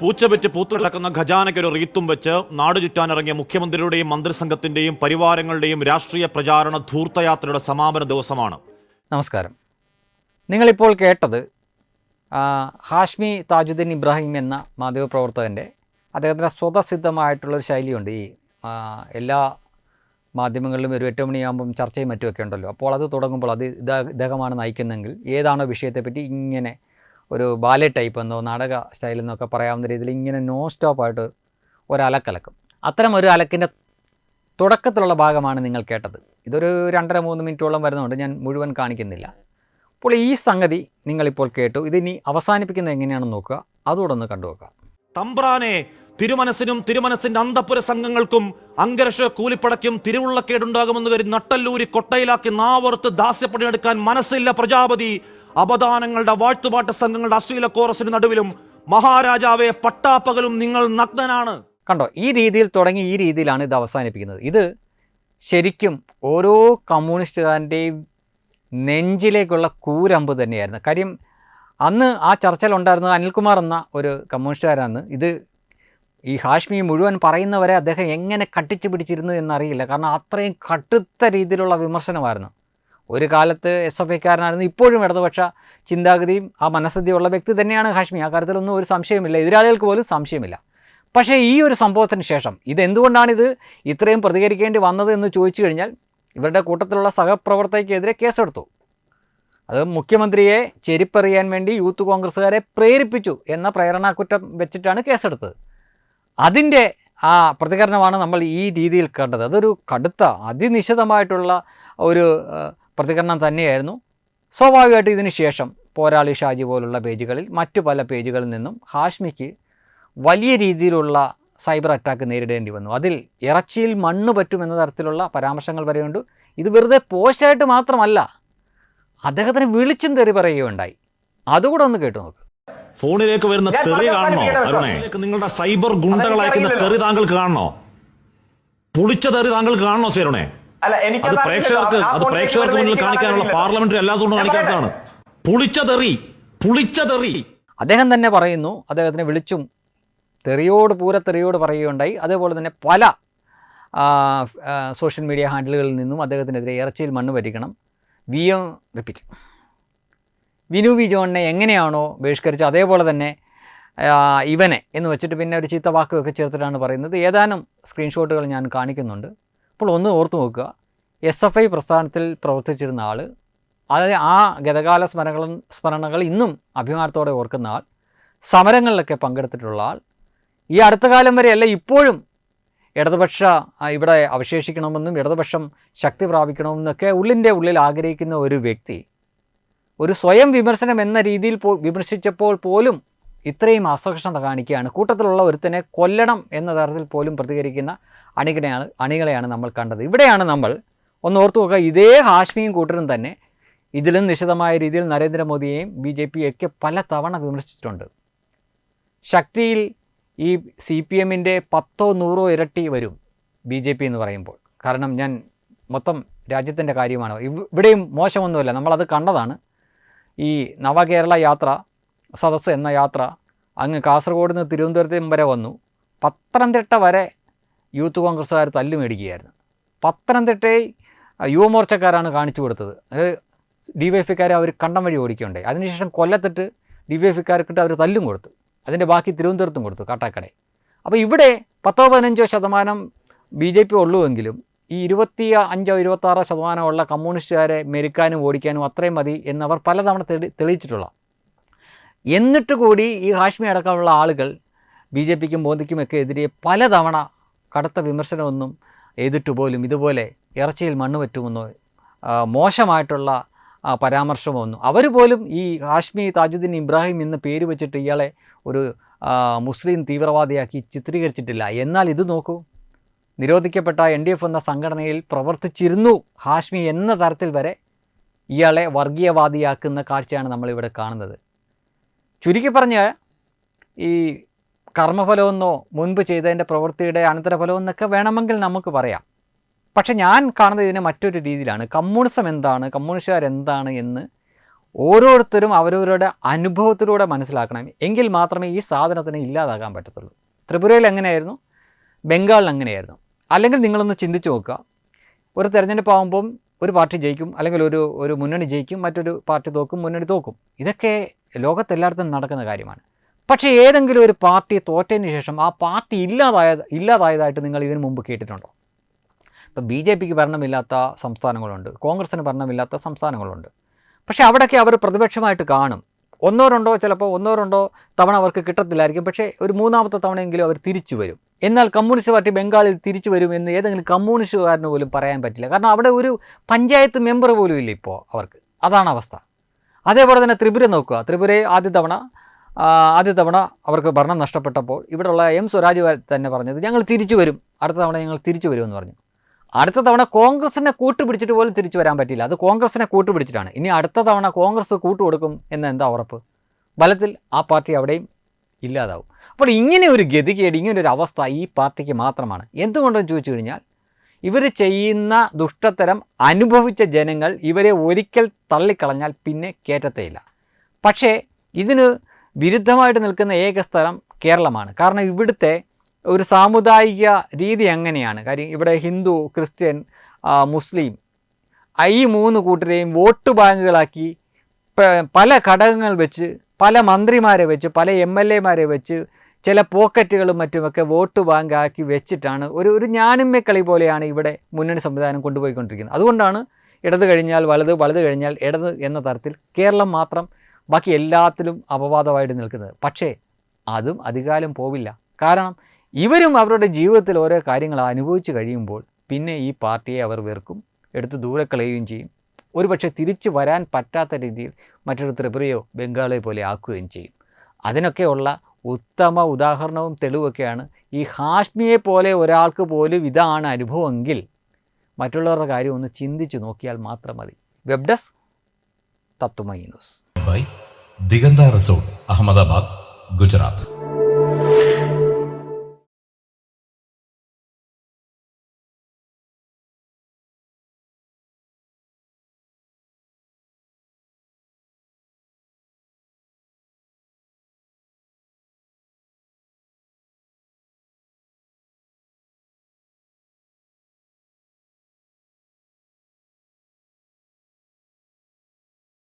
പൂച്ചപെറ്റ് പൂത്തുകിടക്കുന്ന ഖജാനയ്ക്ക് ഒരു റീത്തും വെച്ച് നാട് ചുറ്റാനിറങ്ങിയ മുഖ്യമന്ത്രിയുടെയും മന്ത്രിസംഘത്തിന്റെയും പരിവാരങ്ങളുടെയും രാഷ്ട്രീയ പ്രചാരണ ധൂർത്തയാത്രയുടെ സമാപന ദിവസമാണ്. നമസ്കാരം. നിങ്ങളിപ്പോൾ കേട്ടത് ഹാഷ്മി താജുദ്ദീൻ ഇബ്രാഹിം എന്ന മാധ്യമപ്രവർത്തകന്റെ അദ്ദേഹത്തിന്റെ സ്വതസിദ്ധമായിട്ടുള്ളൊരു ശൈലിയുണ്ട് ഈ എല്ലാ മാധ്യമങ്ങളിലും ഒരു എട്ട് മണിയാകുമ്പം ചർച്ചയും മറ്റുമൊക്കെ ഉണ്ടല്ലോ. അപ്പോൾ അത് തുടങ്ങുമ്പോൾ അത് ഇദ്ദേഹമാണ് നയിക്കുന്നതെങ്കിൽ ഏതാണോ വിഷയത്തെപ്പറ്റി ഇങ്ങനെ ഒരു ബാലെ ടൈപ്പ് എന്നോ നാടക സ്റ്റൈൽ എന്നൊക്കെ പറയാവുന്ന രീതിയിൽ ഇങ്ങനെ നോൺ സ്റ്റോപ്പായിട്ട് ഒരലക്കലക്കും അത്തരം ഒരു അലക്കിന്റെ തുടക്കത്തിലുള്ള ഭാഗമാണ് നിങ്ങൾ കേട്ടത്. ഇതൊരു രണ്ടര മൂന്ന് മിനിറ്റോളം വരുന്നതുകൊണ്ട് ഞാൻ മുഴുവൻ കാണിക്കുന്നില്ല. അപ്പോൾ ഈ സംഗതി നിങ്ങളിപ്പോൾ കേട്ടു. ഇതിനി അവസാനിപ്പിക്കുന്നത് എങ്ങനെയാണെന്ന് നോക്കുക. അതുകൂടെ ഒന്ന് കണ്ടുവെക്കുക തമ്പ്രാനെ തിരുമനസിനും തിരുമനസിന്റെ അന്തപുര സംഘങ്ങൾക്കും അങ്കരഷ കൂലിപ്പടയ്ക്കും തിരുവുള്ളക്കേടുണ്ടാകുമെന്ന് കരുതി നട്ടല്ലൂരി കൊട്ടയിലാക്കി നാവോർത്ത് ദാസ്യപ്പണിയെടുക്കാൻ മനസ്സില്ല പ്രജാപതി. അപദാനങ്ങളുടെ വാഴ്ത്തുപാട്ട് സംഘങ്ങളുടെ അശ്ലീല കോറസിന് നടുവിലും മഹാരാജാവെ പട്ടാപ്പകലും നിങ്ങൾ നഗ്നനാണ്. കണ്ടോ ഈ രീതിയിൽ തുടങ്ങി ഈ രീതിയിലാണ് ഇത് അവസാനിപ്പിക്കുന്നത്. ഇത് ശരിക്കും ഓരോ കമ്മ്യൂണിസ്റ്റുകാരന്റെയും നെഞ്ചിലേക്കുള്ള കൂരമ്പ് തന്നെയായിരുന്നു. കാര്യം അന്ന് ആ ചർച്ചയിലുണ്ടായിരുന്നത് അനിൽകുമാർ എന്ന ഒരു കമ്മ്യൂണിസ്റ്റുകാരാണ്. ഇത് ഈ ഹാഷ്മി മുഴുവൻ പറയുന്നവരെ അദ്ദേഹം എങ്ങനെ കട്ടിച്ചു പിടിച്ചിരുന്നു എന്നറിയില്ല. കാരണം അത്രയും കടുത്ത രീതിയിലുള്ള വിമർശനമായിരുന്നു. ഒരു കാലത്ത് എസ് എഫ് ഐക്കാരനായിരുന്നു ഇപ്പോഴും ഇടതുപക്ഷ ചിന്താഗതിയും ആ മനസ്ഥിതിയുള്ള വ്യക്തി തന്നെയാണ് ഹാഷ്മി. ആ കാര്യത്തിലൊന്നും ഒരു സംശയമില്ല എതിരാളികൾക്ക് പോലും സംശയമില്ല. പക്ഷേ ഈ ഒരു സംഭവത്തിന് ശേഷം ഇതെന്തുകൊണ്ടാണിത് ഇത്രയും പ്രതികരിക്കേണ്ടി വന്നത് എന്ന് ചോദിച്ചു കഴിഞ്ഞാൽ ഇവരുടെ കൂട്ടത്തിലുള്ള സഹപ്രവർത്തകയ്ക്കെതിരെ കേസെടുത്തു. അത് മുഖ്യമന്ത്രിയെ ചെരിപ്പറിയാൻ വേണ്ടി യൂത്ത് കോൺഗ്രസ്സുകാരെ പ്രേരിപ്പിച്ചു എന്ന പ്രേരണാക്കുറ്റം വെച്ചിട്ടാണ് കേസെടുത്തത്. അതിന്റെ ആ പ്രതികരണമാണ് നമ്മൾ ഈ രീതിയിൽ കണ്ടത്. അതൊരു കടുത്ത അതിനിശിതമായിട്ടുള്ള ഒരു പ്രതികരണം തന്നെയായിരുന്നു. സ്വാഭാവികമായിട്ട് ഇതിന് ശേഷം പോരാളി ഷാജി പോലുള്ള പേജുകളിൽ മറ്റു പല പേജുകളിൽ നിന്നും ഹാഷ്മിക്ക് വലിയ രീതിയിലുള്ള സൈബർ അറ്റാക്ക് നേരിടേണ്ടി വന്നു. അതിൽ ഇറച്ചിയിൽ മണ്ണ് പറ്റുമെന്ന തരത്തിലുള്ള പരാമർശങ്ങൾ വരെയുണ്ട്. ഇത് വെറുതെ പോസ്റ്റായിട്ട് മാത്രമല്ല അദ്ദേഹത്തിന് വിളിച്ചും തെറി പറയുകയുണ്ടായി. അതുകൂടെ ഒന്ന് കേട്ടു നോക്ക്. ഫോണിലേക്ക് വരുന്ന തെറി കാണണോ അരുണേ? നിങ്ങളുടെ സൈബർ ഗുണ്ടകൾ അയക്കുന്ന തെറി താങ്കൾക്ക് കാണണോ? പൊളിച്ച തെറി താങ്കൾക്ക് കാണണോ സേരുണേ അല്ല എനിക്ക് അത് പ്രേക്ഷകർക്ക് അത് പ്രേക്ഷകർക്ക് മുന്നിൽ കാണിക്കാനുള്ള പാർലമെന്ററി അല്ലാത്തതുകൊണ്ട് കൊണ്ടും കാണിക്കാത്തതാണ്. പുളിച്ചതെറി പുളിച്ചതെറി. അദ്ദേഹം തന്നെ പറയുന്നു അദ്ദേഹത്തിനെ വിളിച്ചും തെറിയോട് പൂര തെറിയോട് പറയുകയുണ്ടായി. അതേപോലെ തന്നെ പല സോഷ്യൽ മീഡിയ ഹാൻഡിലുകളിൽ നിന്നും അദ്ദേഹത്തിനെതിരെ ഇറച്ചിയിൽ മണ്ണ് പറ്റിക്കണം V M repeat Vinu V ജോണിനെ എങ്ങനെയാണോ ബഹിഷ്കരിച്ചത്? അതേപോലെ തന്നെ ഇവനെ എന്ന് വെച്ചിട്ട് പിന്നെ ഒരു ചീത്ത വാക്കുകയൊക്കെ ചേർത്തിട്ടാണ് പറയുന്നത്. ഏതാനും സ്ക്രീൻഷോട്ടുകൾ ഞാൻ കാണിക്കുന്നുണ്ട്. അപ്പോൾ ഒന്ന് ഓർത്തു നോക്കുക. എസ് എഫ് ഐ പ്രസ്ഥാനത്തിൽ പ്രവർത്തിച്ചിരുന്ന ആൾ അതായത് ആ ഗതകാല സ്മരണകൾ സ്മരണകൾ ഇന്നും അഭിമാനത്തോടെ ഓർക്കുന്ന ആൾ സമരങ്ങളിലൊക്കെ പങ്കെടുത്തിട്ടുള്ള ആൾ ഈ അടുത്ത കാലം വരെയല്ല ഇപ്പോഴും ഇടതുപക്ഷ ഇവിടെ അവശേഷിക്കണമെന്നും ഇടതുപക്ഷം ശക്തി പ്രാപിക്കണമെന്നൊക്കെ ഉള്ളിന്റെ ഉള്ളിൽ ആഗ്രഹിക്കുന്ന ഒരു വ്യക്തി ഒരു സ്വയം വിമർശനം എന്ന രീതിയിൽ വിമർശിച്ചപ്പോൾ പോലും ഇത്രയും അസഹിഷ്ണുത കാണിക്കുകയാണ്. കൂട്ടത്തിലുള്ള ഒരുത്തനെ കൊല്ലണം എന്ന തരത്തിൽ പോലും പ്രതികരിക്കുന്ന അണികളെയാണ് അണികളെയാണ് നമ്മൾ കണ്ടത്. ഇവിടെയാണ് നമ്മൾ ഒന്ന് ഓർത്തു നോക്കുക. ഇതേ ഹാഷ്മിയും കൂട്ടരും തന്നെ ഇതിലും നിശിതമായ രീതിയിൽ നരേന്ദ്രമോദിയെയും ബി ജെ പിയൊക്കെ പല തവണ വിമർശിച്ചിട്ടുണ്ട്. ശക്തിയിൽ ഈ സി പി എമ്മിന്റെ പത്തോ നൂറോ ഇരട്ടി വരും ബി ജെ പി എന്ന് പറയുമ്പോൾ. കാരണം ഞാൻ മൊത്തം രാജ്യത്തിന്റെ കാര്യമാണ്. ഇവ്- ഇവിടെയും മോശമൊന്നുമില്ല. നമ്മളത് കണ്ടതാണ്. ഈ നവകേരള യാത്ര സദസ്സ് എന്ന യാത്ര അങ്ങ് കാസർഗോഡ് നിന്ന് തിരുവനന്തപുരത്തും വരെ വന്നു. പത്തനംതിട്ട വരെ യൂത്ത് കോൺഗ്രസ്സുകാർ തല്ലു മേടിക്കുകയായിരുന്നു. പത്തനംതിട്ടയെ യുവമോർച്ചക്കാരാണ് കാണിച്ചു കൊടുത്തത്. അത് ഡി വൈ അവർ കണ്ടം വഴി ഓടിക്കുകയുണ്ടായി അതിനുശേഷം കൊല്ലത്തിട്ട് ഡി വൈ അവർ തല്ലും കൊടുത്തു. അതിന്റെ ബാക്കി തിരുവനന്തപുരത്തും കൊടുത്തു കാട്ടാക്കട. അപ്പോൾ ഇവിടെ പത്തോ പതിനഞ്ചോ ശതമാനം ബി ജെ പി ഉള്ളുവെങ്കിലും ഈ ഇരുപത്തി അഞ്ചോ ഇരുപത്താറോ ശതമാനമുള്ള കമ്മ്യൂണിസ്റ്റുകാരെ മെരുക്കാനും ഓടിക്കാനും അത്രയും മതി എന്നവർ പലതവണ തെളി തെളിയിച്ചിട്ടുള്ള എന്നിട്ട് കൂടി ഈ ഹാഷ്മി അടക്കമുള്ള ആളുകൾ ബി ജെ പിക്കും മോദിക്കുമൊക്കെ എതിരെ പലതവണ കടുത്ത വിമർശനമൊന്നും എതിർത്തു പോലും ഇതുപോലെ ഇറച്ചിയിൽ മണ്ണ് പറ്റുമെന്നോ മോശമായിട്ടുള്ള പരാമർശമൊന്നും അവർ പോലും ഈ ഹാഷ്മി താജുദ്ദീൻ ഇബ്രാഹിം എന്ന പേര് വെച്ചിട്ട് ഇയാളെ ഒരു മുസ്ലിം തീവ്രവാദിയാക്കി ചിത്രീകരിച്ചിട്ടില്ല. എന്നാൽ ഇത് നോക്കൂ. നിരോധിക്കപ്പെട്ട എൻ ഡി എഫ് എന്ന സംഘടനയിൽ പ്രവർത്തിച്ചിരുന്നു ഹാഷ്മി എന്ന തരത്തിൽ വരെ ഇയാളെ വർഗീയവാദിയാക്കുന്ന കാഴ്ചയാണ് നമ്മളിവിടെ കാണുന്നത്. ചുരുക്കി പറഞ്ഞാൽ ഈ കർമ്മഫലമെന്നോ മുൻപ് ചെയ്തതിന്റെ പ്രവൃത്തിയുടെ അനന്തരഫലമെന്നൊക്കെ വേണമെങ്കിൽ നമുക്ക് പറയാം. പക്ഷെ ഞാൻ കാണുന്നത് ഇതിനെ മറ്റൊരു രീതിയിലാണ്. കമ്മ്യൂണിസം എന്താണ്? കമ്മ്യൂണിസ്റ്റുകാർ എന്താണ് എന്ന് ഓരോരുത്തരും അവരവരുടെ അനുഭവത്തിലൂടെ മനസ്സിലാക്കണം. എങ്കിൽ മാത്രമേ ഈ സാധനത്തിന് ഇല്ലാതാക്കാൻ പറ്റത്തുള്ളൂ. ത്രിപുരയിൽ എങ്ങനെയായിരുന്നു? ബംഗാളിൽ അങ്ങനെയായിരുന്നു. അല്ലെങ്കിൽ നിങ്ങളൊന്ന് ചിന്തിച്ച് നോക്കുക. ഒരു തെരഞ്ഞെടുപ്പ് ആകുമ്പം ഒരു പാർട്ടി ജയിക്കും. അല്ലെങ്കിൽ ഒരു ഒരു മുന്നണി ജയിക്കും. മറ്റൊരു പാർട്ടി തോക്കും മുന്നണി തോക്കും. ഇതൊക്കെ ലോകത്തെല്ലായിടത്തും നടക്കുന്ന കാര്യമാണ്. പക്ഷേ ഏതെങ്കിലും ഒരു പാർട്ടി തോറ്റതിന് ശേഷം ആ പാർട്ടി ഇല്ലാതായ ഇല്ലാതായതായിട്ട് നിങ്ങൾ ഇതിനു മുമ്പ് കേട്ടിട്ടുണ്ടോ? ഇപ്പോൾ ബി ജെ പിക്ക് ഭരണമില്ലാത്ത സംസ്ഥാനങ്ങളുണ്ട്. കോൺഗ്രസ്സിന് ഭരണമില്ലാത്ത സംസ്ഥാനങ്ങളുണ്ട്. പക്ഷേ അവിടെയൊക്കെ അവർ പ്രതിപക്ഷമായിട്ട് കാണും. ഒന്നോ രണ്ടോ ചിലപ്പോൾ ഒന്നോ രണ്ടോ തവണ അവർക്ക് കിട്ടത്തില്ലായിരിക്കും. പക്ഷേ ഒരു മൂന്നാമത്തെ തവണയെങ്കിലും അവർ തിരിച്ചു വരും. എന്നാൽ കമ്മ്യൂണിസ്റ്റ് പാർട്ടി ബംഗാളിൽ തിരിച്ചു വരും എന്ന് ഏതെങ്കിലും കമ്മ്യൂണിസ്റ്റുകാരന് പോലും പറയാൻ പറ്റില്ല. കാരണം അവിടെ ഒരു പഞ്ചായത്ത് മെമ്പർ പോലും ഇല്ല ഇപ്പോൾ അവർക്ക്. അതാണ് അവസ്ഥ. അതേപോലെ തന്നെ ത്രിപുര നോക്കുക. ത്രിപുരയെ ആദ്യ തവണ ആദ്യ തവണ അവർക്ക് ഭരണം നഷ്ടപ്പെട്ടപ്പോൾ ഇവിടെയുള്ള എം സ്വരാജ് തന്നെ പറഞ്ഞത് ഞങ്ങൾ തിരിച്ചു വരും. അടുത്ത തവണ ഞങ്ങൾ തിരിച്ചു വരുമെന്ന് പറഞ്ഞു. അടുത്ത തവണ കോൺഗ്രസിനെ കൂട്ടുപിടിച്ചിട്ട് പോലും തിരിച്ചു വരാൻ പറ്റില്ല അത് കോൺഗ്രസിനെ കൂട്ടുപിടിച്ചിട്ടാണ്. ഇനി അടുത്ത തവണ കോൺഗ്രസ് കൂട്ടുകൊടുക്കും എന്ന് എന്താ ഉറപ്പ്? ബലത്തിൽ ആ പാർട്ടി അവിടെയും ഇല്ലാതാവും. അപ്പോൾ ഇങ്ങനെ ഒരു ഗതികേട് ഇങ്ങനെ ഒരു അവസ്ഥ ഈ പാർട്ടിക്ക് മാത്രമാണ്. എന്തുകൊണ്ടെന്ന് ചോദിച്ചു കഴിഞ്ഞാൽ ഇവർ ചെയ്യുന്ന ദുഷ്ടത്തരം അനുഭവിച്ച ജനങ്ങൾ ഇവരെ ഒരിക്കൽ തള്ളിക്കളഞ്ഞാൽ പിന്നെ കയറ്റത്തേയില്ല പക്ഷേ ഇതിന് വിരുദ്ധമായിട്ട് നിൽക്കുന്ന ഏക സ്ഥലം കേരളമാണ്. കാരണം ഇവിടുത്തെ ഒരു സാമുദായിക രീതി എങ്ങനെയാണ്? കാര്യം ഇവിടെ ഹിന്ദു ക്രിസ്ത്യൻ മുസ്ലിം ഈ മൂന്ന് കൂട്ടരെയും വോട്ട് ബാങ്കുകളാക്കി പല ഘടകങ്ങൾ വെച്ച് പല മന്ത്രിമാരെ വെച്ച് പല എം എൽ എമാരെ വെച്ച് ചില പോക്കറ്റുകളും മറ്റുമൊക്കെ വോട്ട് ബാങ്കാക്കി വെച്ചിട്ടാണ് ഒരു ഒരു ഞാനിമ്മ കളി പോലെയാണ് ഇവിടെ മുന്നണി സംവിധാനം കൊണ്ടുപോയിക്കൊണ്ടിരിക്കുന്നത്. അതുകൊണ്ടാണ് ഇടത് കഴിഞ്ഞാൽ വലത് വലത് കഴിഞ്ഞാൽ ഇടത് എന്ന തരത്തിൽ കേരളം മാത്രം ബാക്കി എല്ലാത്തിലും അപവാദമായിട്ട് നിൽക്കുന്നത്. പക്ഷേ അതും അധികാലം പോവില്ല. കാരണം ഇവരും അവരുടെ ജീവിതത്തിൽ ഓരോ കാര്യങ്ങൾ അനുഭവിച്ച് കഴിയുമ്പോൾ പിന്നെ ഈ പാർട്ടിയെ അവർ വെറുക്കും എടുത്ത് ദൂരെ കളയുകയും ചെയ്യും. ഒരുപക്ഷെ തിരിച്ചു വരാൻ പറ്റാത്ത രീതിയിൽ മറ്റൊരു ത്രിപുരയോ ബംഗാളെ പോലെ ആക്കുകയും ചെയ്യും. അതിനൊക്കെയുള്ള ഉത്തമ ഉദാഹരണവും തെളിവൊക്കെയാണ്. ഈ ഹാഷ്മിയെ പോലെ ഒരാൾക്ക് പോലും ഇതാണ് അനുഭവമെങ്കിൽ മറ്റുള്ളവരുടെ കാര്യം ഒന്ന് ചിന്തിച്ചു നോക്കിയാൽ മാത്രം മതി. Web desk Tatwamayi news by Diganta resort Ahmedabad Gujarat